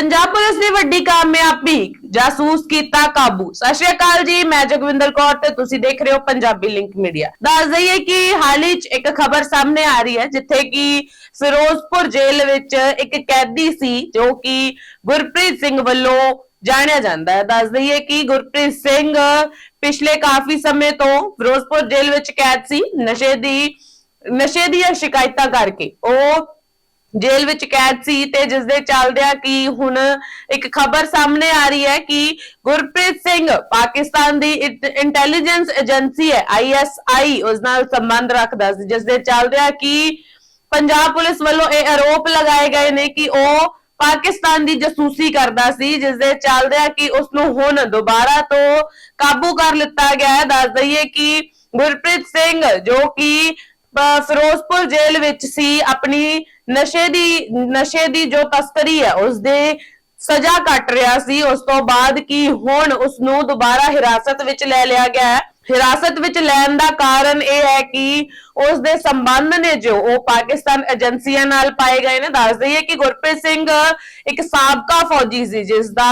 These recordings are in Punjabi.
ਪੰਜਾਬ ਪੁਲਿਸ ਦੀ ਵੱਡੀ ਕਾਮਯਾਬੀ, ਜਾਸੂਸ ਕੀਤਾ ਕਾਬੂ। ਸਤਿ ਸ਼੍ਰੀ ਅਕਾਲ ਜੀ, ਮੈਂ ਜਗਵਿੰਦਰ ਕੌਰ ਤੇ ਤੁਸੀਂ ਦੇਖ ਰਹੇ ਹੋ ਪੰਜਾਬੀ ਲਿੰਕ ਮੀਡੀਆ। ਦੱਸ ਦਈਏ ਕਿ ਹਾਲ ਹੀ ਇੱਕ ਖਬਰ ਸਾਹਮਣੇ ਆ ਰਹੀ ਹੈ, ਜਿੱਥੇ ਕਿ ਫਿਰੋਜ਼ਪੁਰ ਜੇਲ੍ਹ ਵਿੱਚ ਇੱਕ ਕੈਦੀ ਸੀ, ਜੋ ਕਿ ਗੁਰਪ੍ਰੀਤ ਸਿੰਘ ਵੱਲੋਂ ਜਾਣਿਆ ਜਾਂਦਾ ਹੈ। ਦੱਸ ਦਈਏ ਕਿ ਗੁਰਪ੍ਰੀਤ ਸਿੰਘ ਪਿਛਲੇ ਕਾਫੀ ਸਮੇਂ ਤੋਂ ਫਿਰੋਜ਼ਪੁਰ ਜੇਲ੍ਹ ਵਿੱਚ ਕੈਦ ਸੀ, ਨਸ਼ੇ ਦੀ, ਨਸ਼ੇ ਦੀਆਂ ਸ਼ਿਕਾਇਤਾਂ ਕਰਕੇ। ਉਹ ਜੇਲ੍ਹ ਵਿੱਚ ਕੈਦ ਸੀ ਤੇ ਜਿਸ ਦੇ ਚੱਲਦਿਆਂ ਕਿ ਹੁਣ ਇੱਕ ਖਬਰ ਸਾਹਮਣੇ ਆ ਰਹੀ ਹੈ ਕਿ ਗੁਰਪ੍ਰੀਤ ਸਿੰਘ ਪਾਕਿਸਤਾਨ ਦੀ ਇੰਟੈਲੀਜੈਂਸ ਏਜੰਸੀ ਹੈ ਆਈਐਸਆਈ ਉਸ ਨਾਲ ਸੰਬੰਧ ਰੱਖਦਾ ਸੀ ਜਿਸ ਦੇ ਚੱਲਦਿਆਂ ਕਿ ਪੰਜਾਬ ਪੁਲਿਸ ਵੱਲੋਂ ਇਹ ਆਰੋਪ ਲਗਾਏ ਗਏ ਨੇ ਕਿ ਉਹ ਪਾਕਿਸਤਾਨ ਦੀ ਜਸੂਸੀ ਕਰਦਾ ਸੀ ਜਿਸ ਦੇ ਚੱਲਦਿਆਂ ਕਿ ਉਸ ਨੂੰ ਹੁਣ ਦੁਬਾਰਾ ਤੋਂ ਕਾਬੂ ਕਰ ਲਿੱਤਾ ਗਿਆ ਹੈ। ਦੱਸ ਦਈਏ ਕਿ ਗੁਰਪ੍ਰੀਤ ਸਿੰਘ ਜੋ ਕਿ ਫਿਰੋਜ਼ਪੁਰ ਜੇਲ੍ਹ ਵਿੱਚ ਸੀ, ਆਪਣੀ ਨਸ਼ੇ ਦੀ ਨਸ਼ੇ ਦੀ ਜੋ ਤਸਕਰੀ ਹੈ ਉਸ ਦੇ ਸਜ਼ਾ ਕੱਟ ਰਿਹਾ ਸੀ। ਉਸ ਤੋਂ ਬਾਅਦ ਕੀ ਹੁਣ ਉਸ ਨੂੰ ਦੁਬਾਰਾ ਹਿਰਾਸਤ ਵਿੱਚ ਲੈ ਲਿਆ ਗਿਆ ਹੈ? ਹਿਰਾਸਤ ਵਿੱਚ ਲੈਣ ਦਾ ਕਾਰਨ ਇਹ ਹੈ ਕਿ ਉਸ ਦੇ ਸੰਬੰਧ ਨੇ ਜੋ ਉਹ ਪਾਕਿਸਤਾਨ ਏਜੰਸੀਆਂ ਨਾਲ ਪਾਏ ਗਏ ਨੇ। ਦੱਸ ਦਈਏ ਕਿ ਗੁਰਪ੍ਰੀਤ ਸਿੰਘ ਇੱਕ ਸਾਬਕਾ ਫੌਜੀ ਸੀ ਜਿਸ ਦਾ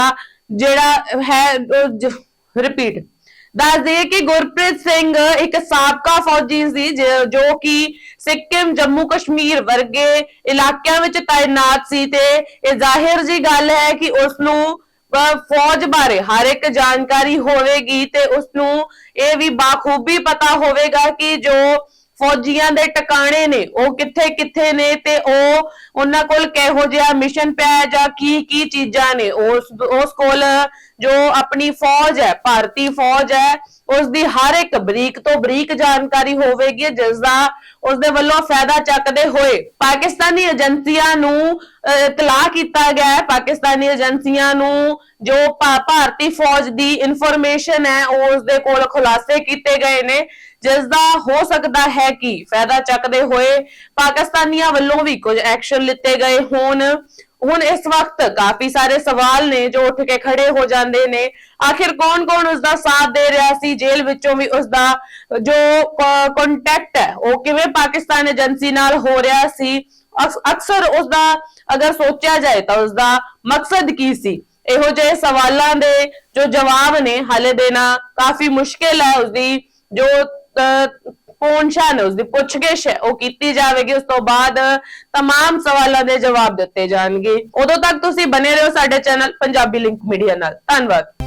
ਜਿਹੜਾ ਹੈ ਰਿਪੀਟ ਦੱਸ ਦਈਏ ਕਿ ਗੁਰਪ੍ਰੀਤ ਸਿੰਘ ਇੱਕ ਸਾਬਕਾ ਫੌਜੀ ਸੀ ਜੋ ਕਿ ਸਿੱਕਿਮ ਜੰਮੂ ਕਸ਼ਮੀਰ ਵਰਗੇ ਇਲਾਕਿਆਂ ਵਿੱਚ ਤਾਇਨਾਤ ਸੀ ਤੇ ਇਹ ਜ਼ਾਹਿਰ ਜੀ ਗੱਲ ਹੈ ਕਿ ਉਸ ਨੂੰ ਅਹ, ਫੌਜ ਬਾਰੇ ਹਰ ਇੱਕ ਜਾਣਕਾਰੀ ਹੋਵੇਗੀ ਤੇ ਉਸ ਨੂੰ ਇਹ ਵੀ ਬਾਖੂਬੀ ਪਤਾ ਹੋਵੇਗਾ ਕਿ ਜੋ ਫੌਜੀਆਂ ਦੇ ਟਿਕਾਣੇ ਨੇ, ਉਹ ਕਿੱਥੇ ਕਿੱਥੇ ਨੇ ਤੇ ਉਹ ਉਹਨਾਂ ਕੋਲ ਕਿਹੋ ਜਿਹਾ ਮਿਸ਼ਨ ਪਿਆ ਹੈ ਜਾਂ ਕੀ ਕੀ ਚੀਜ਼ਾਂ ਨੇ? ਉਸ ਉਸ ਕੋਲ ਜੋ ਆਪਣੀ ਫੌਜ ਹੈ, ਭਾਰਤੀ ਫੌਜ ਹੈ ਉਸ ਦੀ ਹਰ ਇੱਕ ਬਰੀਕ ਤੋਂ ਬਰੀਕ ਜਾਣਕਾਰੀ ਹੋਵੇਗੀ ਜਿਸ ਦਾ ਉਸ ਦੇ ਵੱਲੋਂ ਫਾਇਦਾ ਚੱਕਦੇ ਹੋਏ ਪਾਕਿਸਤਾਨੀ ਏਜੰਸੀਆਂ ਨੂੰ ਇਤਲਾਹ ਕੀਤਾ ਗਿਆ ਹੈ। ਪਾਕਿਸਤਾਨੀ ਏਜੰਸੀਆਂ ਨੂੰ ਜੋ ਭਾਰਤੀ ਫੌਜ ਦੀ ਇਨਫੋਰਮੇਸ਼ਨ ਹੈ, ਉਹ ਉਸ ਦੇ ਕੋਲ ਖੁਲਾਸੇ ਕੀਤੇ ਗਏ ਨੇ ਜਿਸ ਦਾ ਹੋ ਸਕਦਾ ਹੈ ਕਿ ਫਾਇਦਾ ਚੱਕਦੇ ਹੋਏ ਪਾਕਿਸਤਾਨੀਆਂ ਵੱਲੋਂ ਵੀ ਕੁਝ ਐਕਸ਼ਨ ਲਿੱਤੇ ਗਏ ਹੋਣ। ਹੁਣ ਇਸ ਵਕਤ ਕਾਫੀ ਸਾਰੇ ਸਵਾਲ ਨੇ ਜੋ ਉੱਠ ਕੇ ਖੜੇ ਹੋ ਜਾਂਦੇ ਨੇ। ਆਖਿਰ ਕੌਣ-ਕੌਣ ਉਸ ਦਾ ਸਾਥ ਦੇ ਰਿਹਾ ਸੀ? ਜੇਲ੍ਹ ਵਿੱਚੋਂ ਵੀ ਉਸ ਦਾ ਜੋ ਕੰਟੈਕਟ ਹੈ, ਉਹ ਕਿਵੇਂ ਪਾਕਿਸਤਾਨ ਏਜੰਸੀ ਨਾਲ ਹੋ ਰਿਹਾ ਸੀ? ਅਕਸਰ ਉਸ ਦਾ ਅਗਰ ਸੋਚਿਆ ਜਾਏ ਤਾਂ ਉਸ ਦਾ ਮਕਸਦ ਕੀ ਸੀ? ਇਹੋ ਜਿਹੇ ਸਵਾਲਾਂ ਦੇ ਜੋ ਜਵਾਬ ਨੇ, ਹਾਲੇ ਦੇਣਾ ਕਾਫੀ ਮੁਸ਼ਕਿਲ ਹੈ ਉਸ ਦੀ ਜੋ ਪਹੁੰਚਾਨ ਉਸ ਦੀ ਪੁੱਛਗਿੱਛ ਹੈ ਉਹ ਕੀਤੀ ਜਾਵੇਗੀ ਉਸ ਤੋਂ ਬਾਅਦ तमाम ਸਵਾਲਾਂ ਦੇ ਜਵਾਬ ਦਿੱਤੇ ਜਾਣਗੇ ਉਦੋਂ ਤੱਕ ਤੁਸੀਂ ਬਨੇ ਰਹੋ ਸਾਡੇ ਚੈਨਲ ਪੰਜਾਬੀ ਲਿੰਕ ਮੀਡੀਆ ਨਾਲ ਧੰਨਵਾਦ